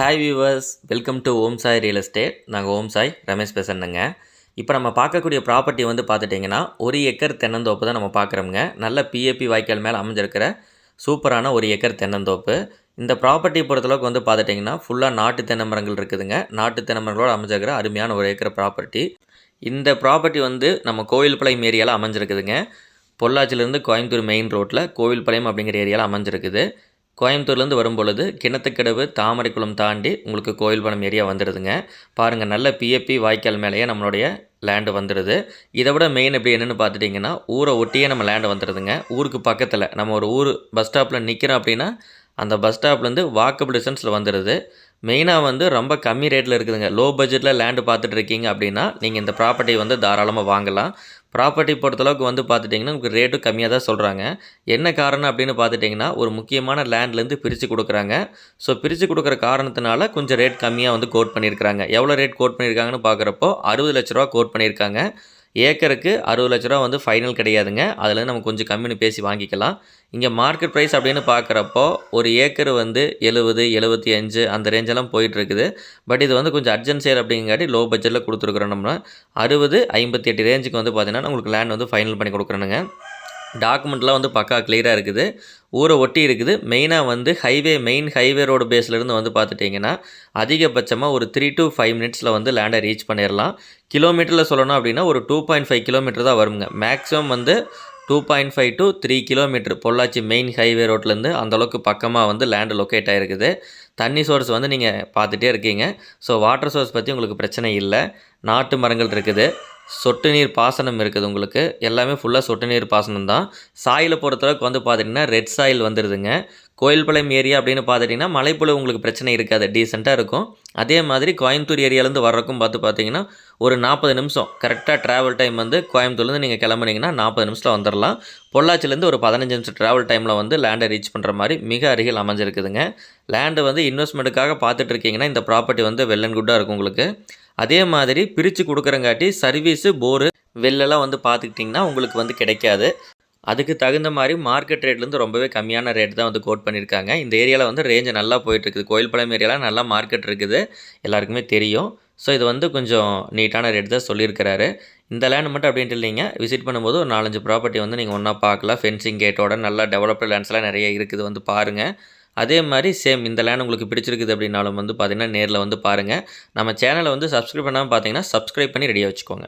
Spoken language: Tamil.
Hi viewers welcome to Om Sai real estate நாங்கள் ஓம் சாய் ரமேஷ் பேசுகிறேங்க இப்போ நம்ம பார்க்கக்கூடிய ப்ராப்பர்ட்டி வந்து பார்த்துட்டிங்கன்னா ஒரு ஏக்கர் தென்னந்தோப்பு தான் நம்ம பார்க்குறோங்க நல்ல பிஏபி வாய்க்கால் மேலே அமைஞ்சிருக்கிற சூப்பரான ஒரு ஏக்கர் தென்னந்தோப்பு. இந்த ப்ராப்பர்ட்டி பொறுத்தளவுக்கு வந்து பார்த்துட்டிங்கன்னா ஃபுல்லாக நாட்டு தென்னை மரங்கள் இருக்குதுங்க. நாட்டு தென்னை மரங்களோடு அமைஞ்சிருக்கிற அருமையான ஒரு ஏக்கர் ப்ராப்பர்ட்டி இந்த ப்ராப்பர்ட்டி வந்து நம்ம கோயில்பாளையம் ஏரியாவில் அமைஞ்சிருக்குதுங்க. பொள்ளாச்சிலேருந்து கோயம்புத்தூர் மெயின் ரோட்டில் கோவில்பாளையம் அப்படிங்கிற ஏரியாவில் அமைஞ்சிருக்குது. கோயம்புத்தூர்லேருந்து வரும்பொழுது கிணத்துக்கடவு தாமரைக்குளம் தாண்டி உங்களுக்கு கோயில்பணம் ஏரியா வந்துடுதுங்க. பாருங்கள் நல்ல பிஎப்பி வாய்க்கால் மேலேயே நம்மளுடைய லேண்டு வந்துடுது. இதை விட மெயின் எப்படி என்னென்னு பார்த்துட்டிங்கன்னா ஊரை ஒட்டியே நம்ம லேண்டு வந்துடுதுங்க. ஊருக்கு பக்கத்தில் நம்ம ஒரு ஊர் பஸ் ஸ்டாப்பில் நிற்கிறோம் அப்படின்னா அந்த பஸ் ஸ்டாப்லேருந்து வாக்கபிள் டிஸ்டன்ஸில் வந்துடுது. மெயினாக வந்து ரொம்ப கம்மி ரேட்டில் இருக்குதுங்க. லோ பட்ஜெட்டில் லேண்டு பார்த்துட்டு இருக்கீங்க அப்படின்னா நீங்கள் இந்த ப்ராப்பர்ட்டி வந்து தாராளமாக வாங்கலாம். ப்ராப்பர்ட்டி பொறுத்தளவுக்கு வந்து பார்த்துட்டிங்கன்னா நமக்கு ரேட்டும் கம்மியாக தான் சொல்கிறாங்க என்ன காரணம் அப்படின்னு பார்த்துட்டிங்கன்னா ஒரு முக்கியமான லேண்ட்லேருந்து பிரித்து கொடுக்குறாங்க. ஸோ பிரித்து கொடுக்குற காரணத்தினால கொஞ்சம் ரேட் கம்மியாக வந்து கோட் பண்ணியிருக்கிறாங்க. எவ்வளோ ரேட் கோட் பண்ணியிருக்காங்கன்னு பார்க்குறப்போ அறுபது லட்ச ரூபா கோட் பண்ணியிருக்காங்க. ஏக்கருக்கு அறுபது லட்ச ரூபா வந்து ஃபைனல் கிடையாதுங்க. அதில் நம்ம கொஞ்சம் கம்மின்னு பேசி வாங்கிக்கலாம். இங்கே மார்க்கெட் ப்ரைஸ் அப்படின்னு பார்க்குறப்போ ஒரு ஏக்கர் வந்து எழுபது எழுபத்தி அஞ்சு அந்த ரேஞ்செல்லாம் போயிட்டுருக்குது. பட் இது வந்து கொஞ்சம் அர்ஜென்ட் சேர் அப்படிங்காட்டி லோ பட்ஜெட்டில் கொடுத்துருக்குறோம் நம்ம. அறுபது ஐம்பத்தி எட்டு ரேஞ்சுக்கு வந்து பார்த்திங்கன்னா உங்களுக்கு லேண்ட் வந்து ஃபைனல் பண்ணி கொடுக்குறேனுங்க. டாக்குமெண்ட்லாம் வந்து பக்கா கிளியராக இருக்குது. ஊரை ஒட்டி இருக்குது. மெயினாக வந்து ஹைவே மெயின் ஹைவே ரோடு பேஸ்லேருந்து வந்து பார்த்துட்டிங்கன்னா அதிகபட்சமாக ஒரு த்ரீ டு ஃபைவ் மினிட்ஸில் வந்து லேண்டை ரீச் பண்ணிடலாம் கிலோமீட்டரில் சொல்லணும் அப்படின்னா ஒரு டூ பாயிண்ட் ஃபைவ் கிலோமீட்டர் தான் வருங்க. மேக்ஸிமம் வந்து two point five to three kilometre Pollachi main highway ரோட்லேருந்து அந்தளவுக்கு பக்கமாக வந்து லேண்டு லொக்கேட் ஆகிருக்குது தண்ணி சோர்ஸ் வந்து நீங்கள் பார்த்துட்டே இருக்கீங்க. ஸோ வாட்டர் சோர்ஸ் பற்றி உங்களுக்கு பிரச்சனை இல்லை. நாட்டு மரங்கள் இருக்குது. சொட்டு நீர் பாசனம் இருக்குது உங்களுக்கு. எல்லாமே ஃபுல்லாக சொட்டு நீர் பாசனம் தான். சாயில் பொறுத்தளவுக்கு வந்து பார்த்திங்கன்னா ரெட் சாயில் வந்துடுதுங்க கோயில்பாளையம் ஏரியா அப்படின்னு பார்த்துட்டிங்கன்னா மலைப்புல உங்களுக்கு பிரச்சனை இருக்காது. டீசெண்டாக இருக்கும். அதே மாதிரி கோயம்புத்தூர் ஏரியாலேருந்து வர்றக்கும் பார்த்து பார்த்தீங்கன்னா ஒரு நாற்பது நிமிஷம். கரெக்டாக ட்ராவல் டைம் வந்து கோயம்புத்தூர்லேருந்து நீங்கள் கிளம்புனீங்கன்னா நாற்பது நிமிஷத்தில் வந்துடலாம் பொள்ளாச்சிலேருந்து ஒரு பதினஞ்சு நிமிஷம் ட்ராவல் டைமில் வந்து லேண்டை ரீச் பண்ணுற மாதிரி மிக அருகில் அமைஞ்சிருக்குதுங்க. லேண்டு வந்து இன்வெஸ்ட்மெண்ட்டுக்காக பார்த்துட்டு இருக்கீங்கன்னா இந்த ப்ராப்பர்ட்டி வந்து வெல் அண்ட் குட்டாக இருக்கும் உங்களுக்கு. அதே மாதிரி பிரித்து கொடுக்குறங்காட்டி சர்வீஸு போரு வெளிலலாம் வந்து பார்த்துக்கிட்டிங்கன்னா உங்களுக்கு வந்து கிடைக்காது. அதுக்கு தகுந்த மாதிரி மார்க்கெட் ரேட்லேருந்து ரொம்பவே கம்மியான ரேட் தான் வந்து கோட் பண்ணியிருக்காங்க இந்த ஏரியாவில் வந்து ரேஞ்சு நல்லா போயிட்டுருக்குது. கோயில்பழம் ஏரியாவில் நல்லா மார்க்கெட் இருக்குது. எல்லாருக்குமே தெரியும். ஸோ இது வந்து கொஞ்சம் நீட்டான ரேட் தான் சொல்லியிருக்கிறாரு. இந்த லேண்ட் மட்டும் அப்படின்ட்டு இல்லைங்க. விசிட் பண்ணும்போது ஒரு நாலஞ்சு ப்ராப்பர்ட்டி வந்து நீங்கள் ஒன்றா பார்க்கலாம். ஃபென்சிங் கேட்டோட நல்லா டெவலப்டு லேண்ட்ஸ்லாம் நிறைய இருக்குது. வந்து பாருங்கள் அதே மாதிரி சேம் இந்த லேண்ட் உங்களுக்கு பிடிச்சிருக்குது அப்படின்னாலும் வந்து பார்த்திங்கன்னா நேரில் வந்து பாருங்கள் நம்ம சேனலை வந்து சப்ஸ்கிரைப் பண்ணாமல் பார்த்தீங்கன்னா சப்ஸ்கிரைப் பண்ணி ரெடியாக வச்சுக்கோங்க.